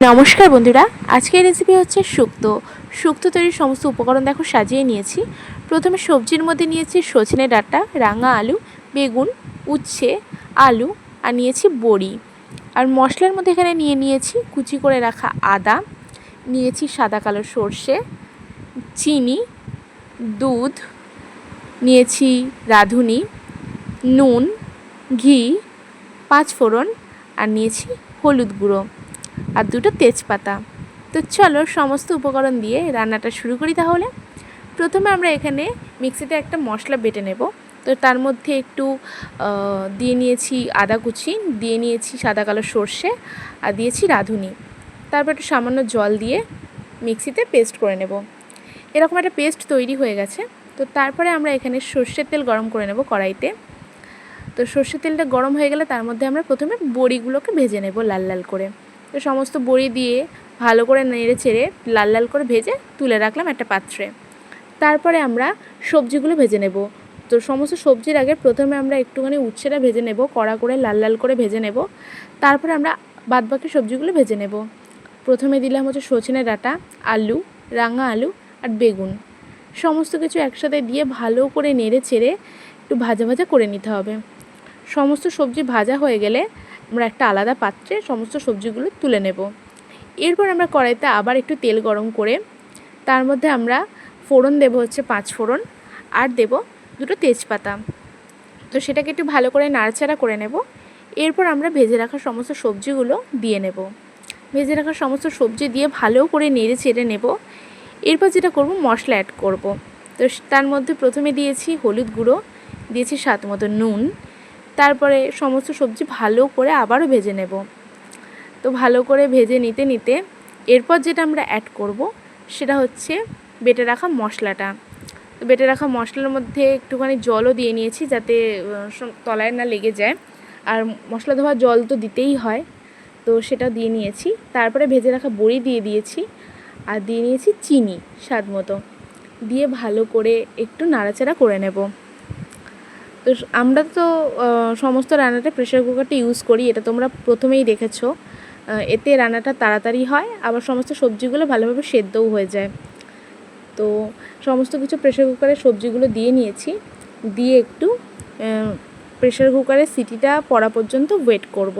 নমস্কার বন্ধুরা, আজকের রেসিপি হচ্ছে শুক্তো। শুক্তো তৈরির সমস্ত উপকরণ দেখো সাজিয়ে নিয়েছি। প্রথমে সবজির মধ্যে নিয়েছি সজনে ডাঁটা, রাঙা আলু, বেগুন, উচ্ছে, আলু আর নিয়েছি বড়ি। আর মশলার মধ্যে এখানে নিয়ে নিয়েছি কুচি করে রাখা আদা, নিয়েছি সাদা কালো সর্ষে, চিনি, দুধ, নিয়েছি রাঁধুনি, নুন, ঘি, পাঁচফোড়ন আর নিয়েছি হলুদ গুঁড়ো। আর দুটো তেজপাতা। তো চলো সমস্ত উপকরণ দিয়ে রান্নাটা শুরু করি তাহলে। প্রথমে আমরা এখানে মিক্সিতে একটা মশলা বেটে নেব। তো তার মধ্যে একটু দিয়ে নিয়েছি আদা কুচি, দিয়ে নিয়েছি সাদা কালো সর্ষে আর দিয়েছি রাঁধুনি। তারপর একটু সামান্য জল দিয়ে মিক্সিতে পেস্ট করে নেব। এরকম একটা পেস্ট তৈরি হয়ে গেছে। তো তারপরে আমরা এখানে সর্ষের তেল গরম করে নেব কড়াইতে। তো সর্ষের তেলটা গরম হয়ে গেলে তার মধ্যে আমরা প্রথমে বড়িগুলোকে ভেজে নেব লাল লাল করে। তো সমস্ত বড়ি দিয়ে ভালো করে নেড়ে ছেড়ে লাল লাল করে ভেজে তুলে রাখলাম একটা পাত্রে। তারপরে আমরা সবজিগুলো ভেজে নেব। তো সমস্ত সবজির আগে প্রথমে আমরা একটুখানি উচ্ছেটা ভেজে নেব, কড়া করে, লাল লাল করে ভেজে নেব। তারপরে আমরা বাদবাকি সবজিগুলো ভেজে নেব। প্রথমে দিলাম হচ্ছে সজনে ডাঁটা, আলু, রাঙা আলু আর বেগুন। সমস্ত কিছু একসাথে দিয়ে ভালো করে নেড়ে চেড়ে একটু ভাজা ভাজা করে নিতে হবে। সমস্ত সবজি ভাজা হয়ে গেলে আমরা একটা আলাদা পাত্রে সমস্ত সবজিগুলো তুলে নেব। এরপর আমরা কড়াইতে আবার একটু তেল গরম করে তার মধ্যে আমরা ফোড়ন দেব হচ্ছে পাঁচ ফোড়ন আর দেব দুটো তেজপাতা। তো সেটাকে একটু ভালো করে নাড়াচাড়া করে নেব। এরপর আমরা ভেজে রাখা সমস্ত সবজিগুলো দিয়ে নেব। ভেজে রাখা সমস্ত সবজি দিয়ে ভালো করে নেড়ে চেড়ে নেব। এরপর যেটা করব, মশলা অ্যাড করব। তো তার মধ্যে প্রথমে দিয়েছি হলুদ গুঁড়ো, দিয়েছি স্বাদ মতো নুন। তারপরে সমস্ত সবজি ভালো করে আবারও ভেজে নেব। তো ভালো করে ভেজে নিতে নিতে এরপর যেটা আমরা অ্যাড করব সেটা হচ্ছে বেটে রাখা মশলাটা। তো বেটে রাখা মশলার মধ্যে একটুখানি জলও দিয়ে নিয়েছি যাতে তলায় না লেগে যায়। আর মশলা ধোয়া জল তো দিতেই হয়। তো সেটা দিয়ে নিয়েছি। তারপরে ভেজে রাখা বড়ি দিয়ে দিয়েছি। আর দিয়ে নিয়েছি চিনি স্বাদ মতো। দিয়ে ভালো করে একটু নাড়াচাড়া করে নেব। আমরা তো সমস্ত রান্নাটা প্রেশার কুকারটা ইউজ করি, এটা তোমরা প্রথমেই দেখেছ। এতে রান্নাটা তাড়াতাড়ি হয়, আবার সমস্ত সবজিগুলো ভালোভাবে সেদ্ধও হয়ে যায়। তো সমস্ত কিছু প্রেশার কুকারে সবজিগুলো দিয়ে নিয়েছি, দিয়ে একটু প্রেশার কুকারের সিটিটা পড়া পর্যন্ত ওয়েট করব।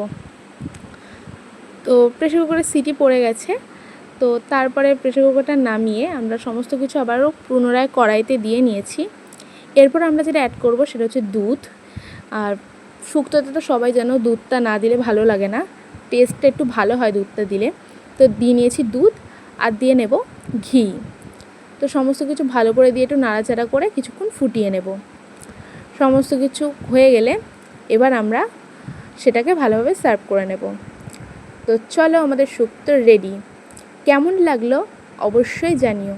তো প্রেশার কুকারের সিটি পড়ে গেছে, তো তারপরে প্রেশার কুকারটা নামিয়ে আমরা সমস্ত কিছু আবারও পুনরায় কড়াইতে দিয়ে নিয়েছি। এরপর আমরা যেটা অ্যাড করব সেটা হচ্ছে দুধ। আর শুক্তোতে তো সবাই জানো দুধটা না দিলে ভালো লাগে না। টেস্টটা একটু ভালো হয় দুধটা দিলে। তো দিয়ে নিয়েছি দুধ আর দিয়ে নেব ঘি। তো সমস্ত কিছু ভালো করে দিয়ে একটু নাড়াচাড়া করে কিছুক্ষণ ফুটিয়ে নেব। সমস্ত কিছু হয়ে গেলে এবার আমরা সেটাকে ভালোভাবে সার্ভ করে নেব। তো চলো আমাদের শুক্তো রেডি কেমন লাগল অবশ্যই জানিও।